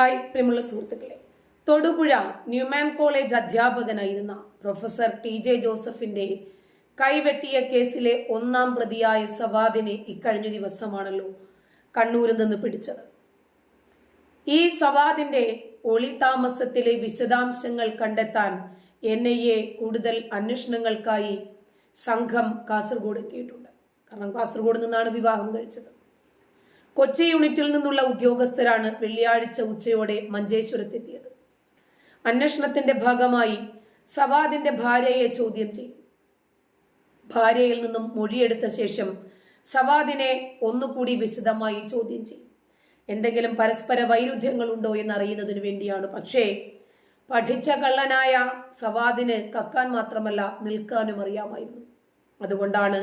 Hi പ്രിയമുള്ള സുഹൃത്തുക്കളെ. Thodupuzha Newman college അധ്യാപകനായിരുന്ന പ്രൊഫസർ ടി ജെ ജോസഫിന്റെ കൈവെട്ടിയ കേസിലെ ഒന്നാം പ്രതിയായ സവാദിനെ ഇക്കഴിഞ്ഞ ദിവസമാണല്ലോ കണ്ണൂരിൽ നിന്ന് പിടിച്ചത്. ഈ സവാദിന്റെ ഒളിതാമസത്തിലെ വിശദാംശങ്ങൾ കണ്ടെത്താൻ എൻ ഐ എ കൂടുതൽ അന്വേഷണങ്ങൾക്കായി സംഘം കാസർഗോഡ് എത്തിയിട്ടുണ്ട്. കാരണം കാസർഗോഡ് നിന്നാണ് വിവാഹം കഴിച്ചത്. കൊച്ചി യൂണിറ്റിൽ നിന്നുള്ള ഉദ്യോഗസ്ഥരാണ് വെള്ളിയാഴ്ച ഉച്ചയോടെ മഞ്ചേശ്വരത്തെത്തിയത്. അന്വേഷണത്തിന്റെ ഭാഗമായി സവാദിന്റെ ഭാര്യയെ ചോദ്യം ചെയ്തു. ഭാര്യയിൽ നിന്നും മൊഴിയെടുത്ത ശേഷം സവാദിനെ ഒന്നുകൂടി വിശദമായി ചോദ്യം ചെയ്യും എന്തെങ്കിലും പരസ്പര വൈരുദ്ധ്യങ്ങൾ ഉണ്ടോ എന്ന് അറിയുന്നതിന് വേണ്ടിയാണ്. പക്ഷേ പഠിച്ച കള്ളനായ സവാദിന് കക്കാൻ മാത്രമല്ല നിൽക്കാനും അറിയാമായിരുന്നു. അതുകൊണ്ടാണ്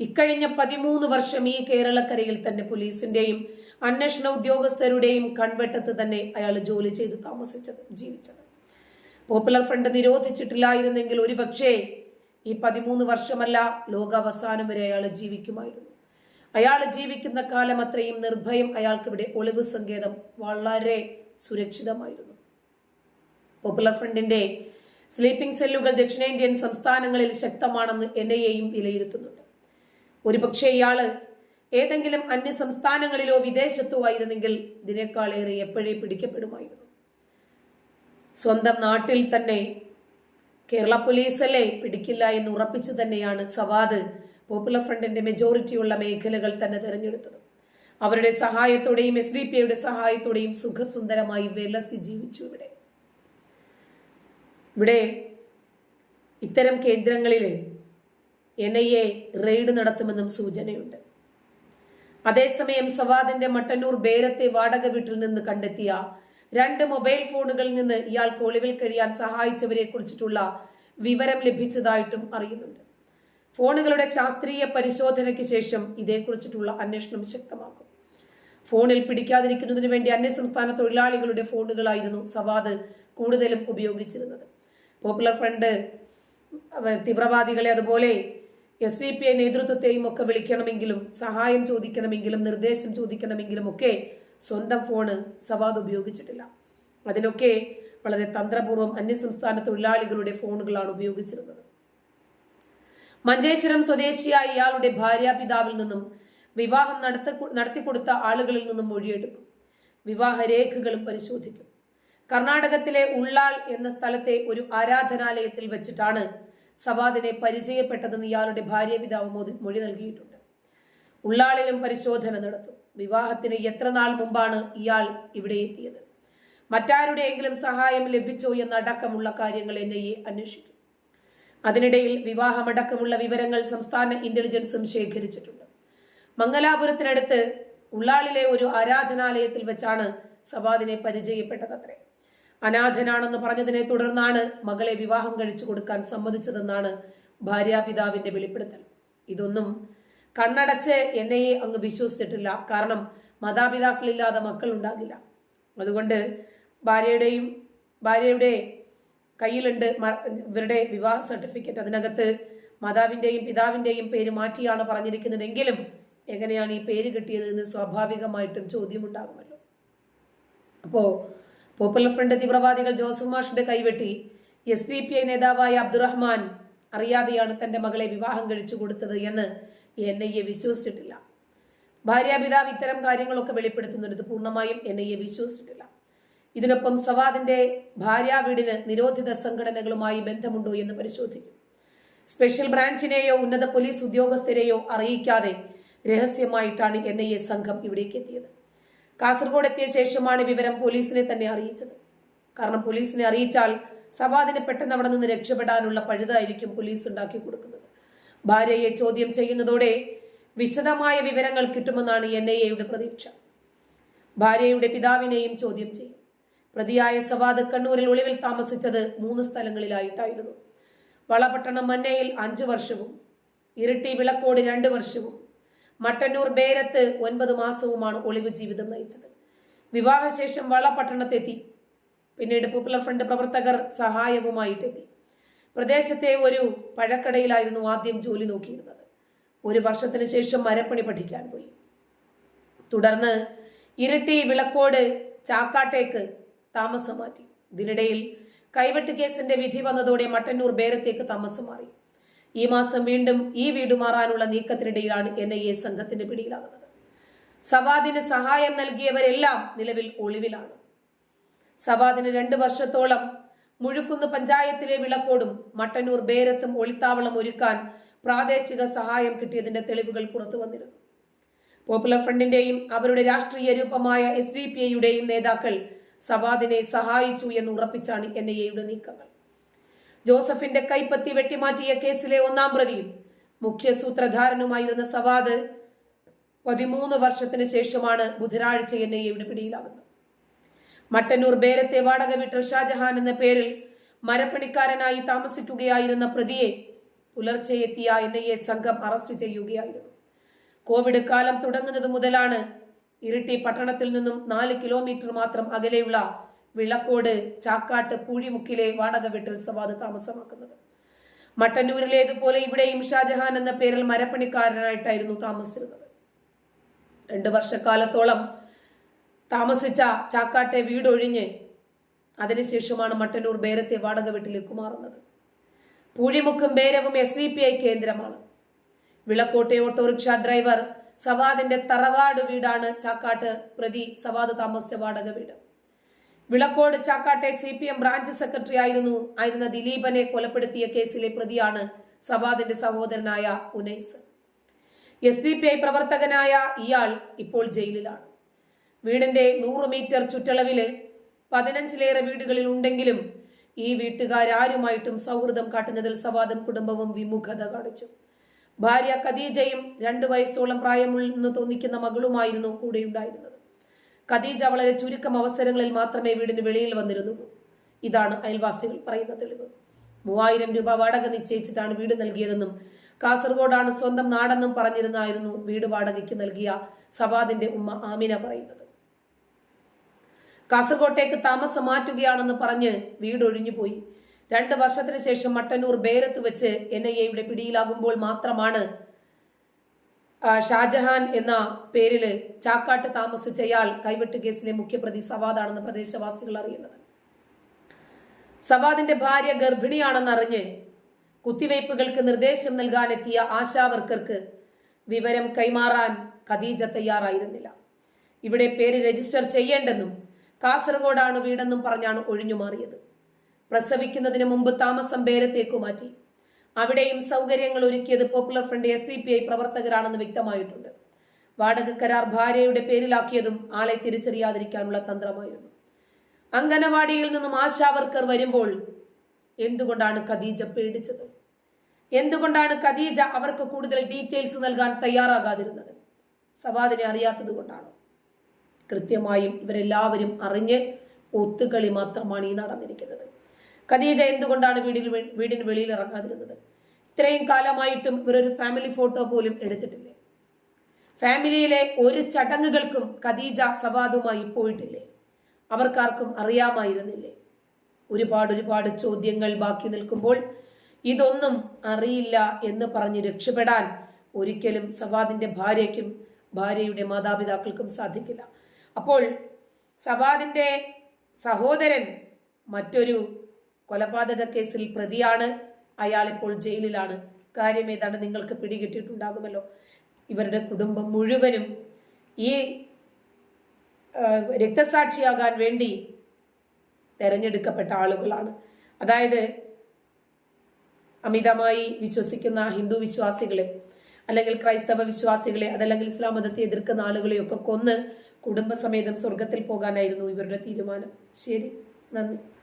ഇക്കഴിഞ്ഞ പതിമൂന്ന് വർഷം ഈ കേരളക്കരയിൽ തന്നെ പോലീസിന്റെയും അന്വേഷണ ഉദ്യോഗസ്ഥരുടെയും കൺവെട്ടത്ത് തന്നെ അയാൾ ജോലി ചെയ്ത് താമസിച്ചത് ജീവിച്ചത്. പോപ്പുലർ ഫ്രണ്ട് നിരോധിച്ചിട്ടില്ലായിരുന്നെങ്കിൽ ഒരുപക്ഷേ ഈ പതിമൂന്ന് വർഷമല്ല ലോകാവസാനം വരെ അയാൾ ജീവിക്കുമായിരുന്നു. അയാൾ ജീവിക്കുന്ന കാലം അത്രയും നിർഭയം അയാൾക്കിവിടെ ഒളിവ് സങ്കേതം വളരെ സുരക്ഷിതമായിരുന്നു. പോപ്പുലർ ഫ്രണ്ടിന്റെ സ്ലീപ്പിംഗ് സെല്ലുകൾ ദക്ഷിണേന്ത്യൻ സംസ്ഥാനങ്ങളിൽ ശക്തമാണെന്ന് എൻ ഐ എയും വിലയിരുത്തുന്നുണ്ട്. ഒരുപക്ഷെ ഇയാൾ ഏതെങ്കിലും അന്യ സംസ്ഥാനങ്ങളിലോ വിദേശത്തോ ആയിരുന്നെങ്കിൽ ഇതിനേക്കാളേറെ എപ്പോഴേ പിടിക്കപ്പെടുമായിരുന്നു. സ്വന്തം നാട്ടിൽ തന്നെ കേരള പോലീസല്ലേ പിടിക്കില്ല എന്ന് ഉറപ്പിച്ചു തന്നെയാണ് സവാദ് പോപ്പുലർ ഫ്രണ്ടിന്റെ മെജോറിറ്റിയുള്ള മേഖലകൾ തന്നെ തിരഞ്ഞെടുത്തത്. അവരുടെ സഹായത്തോടെയും എസ് ഡി പി ഐയുടെ സഹായത്തോടെയും സുഖസുന്ദരമായി വിലസി ജീവിച്ചു ഇവിടെ. ഇവിടെ ഇത്തരം കേന്ദ്രങ്ങളിൽ എൻ ഐ എ റെയ്ഡ് നടത്തുമെന്നും സൂചനയുണ്ട്. അതേസമയം സവാദിന്റെ മട്ടന്നൂർ ബേരത്തെ വാടക വീട്ടിൽ നിന്ന് കണ്ടെത്തിയ രണ്ട് മൊബൈൽ ഫോണുകളിൽ നിന്ന് ഇയാൾക്ക് ഒളിവിൽ കഴിയാൻ സഹായിച്ചവരെ കുറിച്ചിട്ടുള്ള വിവരം ലഭിച്ചതായിട്ടും അറിയുന്നുണ്ട്. ഫോണുകളുടെ ശാസ്ത്രീയ പരിശോധനയ്ക്ക് ശേഷം ഇതേക്കുറിച്ചിട്ടുള്ള അന്വേഷണം ശക്തമാക്കും. ഫോണിൽ പിടിക്കാതിരിക്കുന്നതിന് വേണ്ടി അന്യസംസ്ഥാന തൊഴിലാളികളുടെ ഫോണുകളായിരുന്നു സവാദ് കൂടുതലും ഉപയോഗിച്ചിരുന്നത്. പോപ്പുലർ ഫ്രണ്ട് തീവ്രവാദികളെ അതുപോലെ എസ് ഡി പി ഐ നേതൃത്വത്തെയും ഒക്കെ വിളിക്കണമെങ്കിലും സഹായം ചോദിക്കണമെങ്കിലും നിർദ്ദേശം ചോദിക്കണമെങ്കിലും ഒക്കെ സ്വന്തം ഫോണ് സവാദ് ഉപയോഗിച്ചിട്ടില്ല. അതിനൊക്കെ വളരെ തന്ത്രപൂർവം അന്യസംസ്ഥാന തൊഴിലാളികളുടെ ഫോണുകളാണ് ഉപയോഗിച്ചിരുന്നത്. മഞ്ചേശ്വരം സ്വദേശിയായ ഇയാളുടെ ഭാര്യ പിതാവിൽ നിന്നും വിവാഹം നടത്ത നടത്തിക്കൊടുത്ത ആളുകളിൽ നിന്നും മൊഴിയെടുക്കും. വിവാഹ രേഖകളും പരിശോധിക്കും. കർണാടകത്തിലെ ഉള്ളാൾ എന്ന സ്ഥലത്തെ ഒരു ആരാധനാലയത്തിൽ വെച്ചിട്ടാണ് സവാദിനെ പരിചയപ്പെട്ടതെന്ന് ഇയാളുടെ ഭാര്യ പിതാവ് മൊഴി നൽകിയിട്ടുണ്ട്. ഉള്ളാളിലും പരിശോധന നടത്തും. വിവാഹത്തിന് എത്ര നാൾ മുമ്പാണ് ഇയാൾ ഇവിടെ എത്തിയത്? മറ്റാരുടെയെങ്കിലും സഹായം ലഭിച്ചോ എന്നടക്കമുള്ള കാര്യങ്ങൾ എൻ ഐ എ അന്വേഷിക്കും. അതിനിടയിൽ വിവാഹമടക്കമുള്ള വിവരങ്ങൾ സംസ്ഥാന ഇന്റലിജൻസും ശേഖരിച്ചിട്ടുണ്ട്. മംഗലാപുരത്തിനടുത്ത് ഉള്ളാളിലെ ഒരു ആരാധനാലയത്തിൽ വെച്ചാണ് സവാദിനെ പരിചയപ്പെട്ടതത്രേ. അനാഥനാണെന്ന് പറഞ്ഞതിനെ തുടർന്നാണ് മകളെ വിവാഹം കഴിച്ചു കൊടുക്കാൻ സമ്മതിച്ചതെന്നാണ് ഭാര്യാപിതാവിന്റെ വെളിപ്പെടുത്തൽ. ഇതൊന്നും കണ്ണടച്ച് എന്നെയെ അങ്ങ് വിശ്വസിച്ചിട്ടില്ല. കാരണം മാതാപിതാക്കളില്ലാതെ മക്കൾ ഉണ്ടാകില്ല. അതുകൊണ്ട് ഭാര്യയുടെയും ഭാര്യയുടെ കയ്യിലുണ്ട് ഇവരുടെ വിവാഹ സർട്ടിഫിക്കറ്റ്. അതിനകത്ത് മാതാവിന്റെയും പിതാവിന്റെയും പേര് മാറ്റിയാണ് പറഞ്ഞിരിക്കുന്നതെങ്കിലും എങ്ങനെയാണ് ഈ പേര് കിട്ടിയത് എന്ന് സ്വാഭാവികമായിട്ടും ചോദ്യമുണ്ടാകുമല്ലോ. അപ്പോ പോപ്പുലർ ഫ്രണ്ട് തീവ്രവാദികൾ ജോസഫ് മാഷിന്റെ കൈവെട്ടി എസ് ഡി പി ഐ നേതാവായ അബ്ദുറഹ്മാൻ അറിയാതെയാണ് തന്റെ മകളെ വിവാഹം കഴിച്ചു കൊടുത്തത് എന്ന് എൻ ഐ എ വിശ്വസിച്ചിട്ടില്ല. ഭാര്യാപിതാവ് ഇത്തരം കാര്യങ്ങളൊക്കെ വെളിപ്പെടുത്തുന്നുണ്ട് ഇത് പൂർണമായും എൻ ഐ എ വിശ്വസിച്ചിട്ടില്ല. ഇതിനൊപ്പം സവാദിന്റെ ഭാര്യാ വീടിന് നിരോധിത സംഘടനകളുമായി ബന്ധമുണ്ടോ എന്ന് പരിശോധിക്കും. സ്പെഷ്യൽ ബ്രാഞ്ചിനെയോ ഉന്നത പോലീസ് ഉദ്യോഗസ്ഥരെയോ അറിയിക്കാതെ രഹസ്യമായിട്ടാണ് എൻ ഐ എ സംഘം ഇവിടേക്ക് എത്തിയത്. കാസർഗോഡ് എത്തിയ ശേഷമാണ് വിവരം പോലീസിനെ തന്നെ അറിയിച്ചത്. കാരണം പോലീസിനെ അറിയിച്ചാൽ സവാദിനെ പെട്ടെന്ന് അവിടെ നിന്ന് രക്ഷപ്പെടാനുള്ള പഴുതായിരിക്കും പോലീസ് ഉണ്ടാക്കി കൊടുക്കുന്നത്. ഭാര്യയെ ചോദ്യം ചെയ്യുന്നതോടെ വിശദമായ വിവരങ്ങൾ കിട്ടുമെന്നാണ് എൻ ഐ എയുടെ പ്രതീക്ഷ. ഭാര്യയുടെ പിതാവിനെയും ചോദ്യം ചെയ്യും. പ്രതിയായ സവാദ് കണ്ണൂരിൽ ഒളിവിൽ താമസിച്ചത് മൂന്ന് സ്ഥലങ്ങളിലായിട്ടായിരുന്നു. വളപട്ടണം മന്നയിൽ അഞ്ചു വർഷവും ഇരട്ടി വിളക്കോട് രണ്ട് വർഷവും മട്ടന്നൂർ ബേരത്ത് ഒൻപത് മാസവുമാണ് ഒളിവ് ജീവിതം നയിച്ചത്. വിവാഹശേഷം വളപട്ടണത്തെത്തി. പിന്നീട് പോപ്പുലർ ഫ്രണ്ട് പ്രവർത്തകർ സഹായവുമായിട്ടെത്തി. പ്രദേശത്തെ ഒരു പഴക്കടയിലായിരുന്നു ആദ്യം ജോലി നോക്കിയിരുന്നത്. ഒരു വർഷത്തിന് ശേഷം മരപ്പണി പഠിക്കാൻ പോയി. തുടർന്ന് ഇരട്ടി വിളക്കോട് ചാക്കാട്ടേക്ക് താമസം മാറ്റി. ഇതിനിടയിൽ കൈവെട്ട് കേസിന്റെ വിധി വന്നതോടെ മട്ടന്നൂർ ബേരത്തേക്ക് താമസം മാറി. ഈ മാസം വീണ്ടും ഈ വീട് മാറാനുള്ള നീക്കത്തിനിടയിലാണ് എൻ ഐ എ സംഘത്തിന്റെ പിടിയിലാകുന്നത്. സവാദിന് സഹായം നൽകിയവരെല്ലാം നിലവിൽ ഒളിവിലാണ്. സവാദിന് രണ്ടു വർഷത്തോളം മുഴുക്കുന്ന് പഞ്ചായത്തിലെ വിളക്കോടും മട്ടന്നൂർ ബേരത്തും ഒളിത്താവളം ഒരുക്കാൻ പ്രാദേശിക സഹായം കിട്ടിയതിന്റെ തെളിവുകൾ പുറത്തു വന്നിരുന്നു. പോപ്പുലർ ഫ്രണ്ടിന്റെയും അവരുടെ രാഷ്ട്രീയ രൂപമായ എസ് ഡി പി ഐയുടെയും നേതാക്കൾ സവാദിനെ സഹായിച്ചു എന്ന് ഉറപ്പിച്ചാണ് എൻ ഐ എയുടെ നീക്കങ്ങൾ. ജോസഫിന്റെ കൈപ്പത്തി വെട്ടിമാറ്റിയ കേസിലെ ഒന്നാം പ്രതിയും മുഖ്യ സൂത്രധാരനുമായിരുന്ന സവാദ് പതിമൂന്ന് വർഷത്തിന് ശേഷമാണ് ബുധനാഴ്ച എൻ ഐ എയുടെ പിടിയിലാകുന്നത് മട്ടന്നൂർ ബേരത്തെ വാടക വീട്ടിൽ ഷാജഹാൻ എന്ന പേരിൽ മരപ്പണിക്കാരനായി താമസിക്കുകയായിരുന്ന പ്രതിയെ പുലർച്ചെ എത്തിയ എൻ ഐ എ സംഘം അറസ്റ്റ് ചെയ്യുകയായിരുന്നു. കോവിഡ് കാലം തുടങ്ങുന്നത് മുതലാണ് ഇരിട്ടി പട്ടണത്തിൽ നിന്നും നാല് കിലോമീറ്റർ മാത്രം അകലെയുള്ള വിളക്കോട് ചാക്കാട്ട് പൂഴിമുക്കിലെ വാടക വീട്ടിൽ സവാദ് താമസമാക്കുന്നത്. മട്ടന്നൂരിലേതുപോലെ ഇവിടെയും ഷാജഹാൻ എന്ന പേരിൽ മരപ്പണിക്കാരനായിട്ടായിരുന്നു താമസിച്ചിരുന്നത്. രണ്ടു വർഷക്കാലത്തോളം താമസിച്ച ചാക്കാട്ടെ വീടൊഴിഞ്ഞ് അതിനുശേഷമാണ് മട്ടന്നൂർ ബേരത്തെ വാടക വീട്ടിലേക്ക് മാറുന്നത്. പൂഴിമുക്കും ബേരവും എസ് ഡി പി ഐ കേന്ദ്രമാണ്. വിളക്കോട്ടെ ഓട്ടോറിക്ഷ ഡ്രൈവർ സവാദിന്റെ തറവാട് വീടാണ് ചാക്കാട്ട് പ്രതി സവാദ് താമസിച്ച വാടക വീട്. Vilakkode ചാക്കാട്ടെ C P M branch secretary ആയിരുന്നു. ആയിരുന്ന ദിലീപനെ കൊലപ്പെടുത്തിയ കേസിലെ പ്രതിയാണ് സവാദിന്റെ സഹോദരനായ Unais. S D P I പ്രവർത്തകനായ ഇയാൾ ഇപ്പോൾ ജയിലിലാണ്. വീടിന്റെ നൂറ് മീറ്റർ ചുറ്റളവിൽ പതിനഞ്ചിലേറെ വീടുകളിൽ ഉണ്ടെങ്കിലും ഈ വീട്ടുകാരാരുമായിട്ടും സൗഹൃദം കാട്ടുന്നതിൽ സവാദും കുടുംബവും വിമുഖത കാണിച്ചു. ഭാര്യ ഖദീജയും രണ്ടു വയസ്സോളം പ്രായമുള്ളെന്ന് തോന്നിക്കുന്ന മകളുമായിരുന്നു കൂടെയുണ്ടായിരുന്നത്. ഖദീജ വളരെ ചുരുക്കം അവസരങ്ങളിൽ മാത്രമേ വീടിന് വെളിയിൽ വന്നിരുന്നുള്ളൂ ഇതാണ് അയൽവാസികൾ പറയുന്ന തെളിവ്. മൂവായിരം രൂപ വാടക നിശ്ചയിച്ചിട്ടാണ് വീട് നൽകിയതെന്നും കാസർഗോഡാണ് സ്വന്തം നാടെന്നും പറഞ്ഞിരുന്നായിരുന്നു വീട് വാടകയ്ക്ക് നൽകിയ സവാദിന്റെ ഉമ്മ ആമിന പറയുന്നത്. കാസർഗോട്ടേക്ക് താമസം മാറ്റുകയാണെന്ന് പറഞ്ഞ് വീട് ഒഴിഞ്ഞുപോയി. രണ്ട് വർഷത്തിന് ശേഷം മട്ടന്നൂർ ബേരത്ത് വെച്ച് എൻ ഐ എയുടെ പിടിയിലാകുമ്പോൾ മാത്രമാണ് ഷാജഹാൻ എന്ന പേരിൽ ചാക്കാട്ട് താമസിച്ചയാൾ കൈവെട്ട് കേസിലെ മുഖ്യപ്രതി സവാദാണെന്ന് പ്രദേശവാസികൾ അറിയുന്നത്. സവാദിന്റെ ഭാര്യ ഗർഭിണിയാണെന്നറിഞ്ഞ് കുത്തിവയ്പ്പുകൾക്ക് നിർദ്ദേശം നൽകാനെത്തിയ ആശാവർക്കർക്ക് വിവരം കൈമാറാൻ ഖദീജ തയ്യാറായിരുന്നില്ല. ഇവിടെ പേര് രജിസ്റ്റർ ചെയ്യേണ്ടെന്നും കാസർഗോഡാണ് വീടെന്നും പറഞ്ഞാണ് ഒഴിഞ്ഞുമാറിയത്. പ്രസവിക്കുന്നതിന് മുമ്പ് താമസം ബേരത്തേക്കു മാറ്റി. അവിടെയും സൗകര്യങ്ങൾ ഒരുക്കിയത് popular front S D P I പ്രവർത്തകരാണെന്ന് വ്യക്തമായിട്ടുണ്ട്. വാടക കരാർ ഭാര്യയുടെ പേരിലാക്കിയതും ആളെ തിരിച്ചറിയാതിരിക്കാനുള്ള തന്ത്രമായിരുന്നു. അംഗനവാടിയിൽ നിന്നും ആശാവർക്കർ വരുമ്പോൾ എന്തുകൊണ്ടാണ് ഖദീജ പേടിച്ചത്? എന്തുകൊണ്ടാണ് ഖദീജ അവർക്ക് കൂടുതൽ ഡീറ്റെയിൽസ് നൽകാൻ തയ്യാറാകാതിരുന്നത്? സവാദിനെ അറിയാത്തത് കൊണ്ടാണ്. കൃത്യമായും ഇവരെല്ലാവരും അറിഞ്ഞ് ഒത്തുകളി മാത്രമാണ് ഈ നടന്നിരിക്കുന്നത്. ഖദീജ എന്തുകൊണ്ടാണ് വീടിന് വീടിന് വെളിയിൽ ഇറങ്ങാതിരുന്നത്? ഇത്രയും കാലമായിട്ടും ഇവരൊരു ഫാമിലി ഫോട്ടോ പോലും എടുത്തിട്ടില്ലേ? ഫാമിലിയിലെ ഒരു ചടങ്ങുകൾക്കും ഖദീജ സവാദുമായി പോയിട്ടില്ലേ? അവർക്കാർക്കും അറിയാമായിരുന്നില്ലേ? ഒരുപാട് ഒരുപാട് ചോദ്യങ്ങൾ ബാക്കി നിൽക്കുമ്പോൾ ഇതൊന്നും അറിയില്ല എന്ന് പറഞ്ഞ് രക്ഷപ്പെടാൻ ഒരിക്കലും സവാദിന്റെ ഭാര്യയ്ക്കും ഭാര്യയുടെ മാതാപിതാക്കൾക്കും സാധിക്കില്ല. അപ്പോൾ സവാദിന്റെ സഹോദരൻ മറ്റൊരു കൊലപാതക കേസിൽ പ്രതിയാണ്. അയാൾ ഇപ്പോൾ ജയിലിലാണ്. കാര്യം ഏതാണ്ട് നിങ്ങൾക്ക് പിടികിട്ടിയിട്ടുണ്ടാകുമല്ലോ. ഇവരുടെ കുടുംബം മുഴുവനും ഈ രക്തസാക്ഷിയാകാൻ വേണ്ടി തെരഞ്ഞെടുക്കപ്പെട്ട ആളുകളാണ്. അതായത് അമിതമായി വിശ്വസിക്കുന്ന ഹിന്ദു വിശ്വാസികളെ അല്ലെങ്കിൽ ക്രൈസ്തവ വിശ്വാസികളെ അതല്ലെങ്കിൽ ഇസ്ലാം മതത്തെ എതിർക്കുന്ന ആളുകളെയൊക്കെ കൊന്ന് കുടുംബസമേതം സ്വർഗത്തിൽ പോകാനായിരുന്നു ഇവരുടെ തീരുമാനം. ശരി. നന്ദി.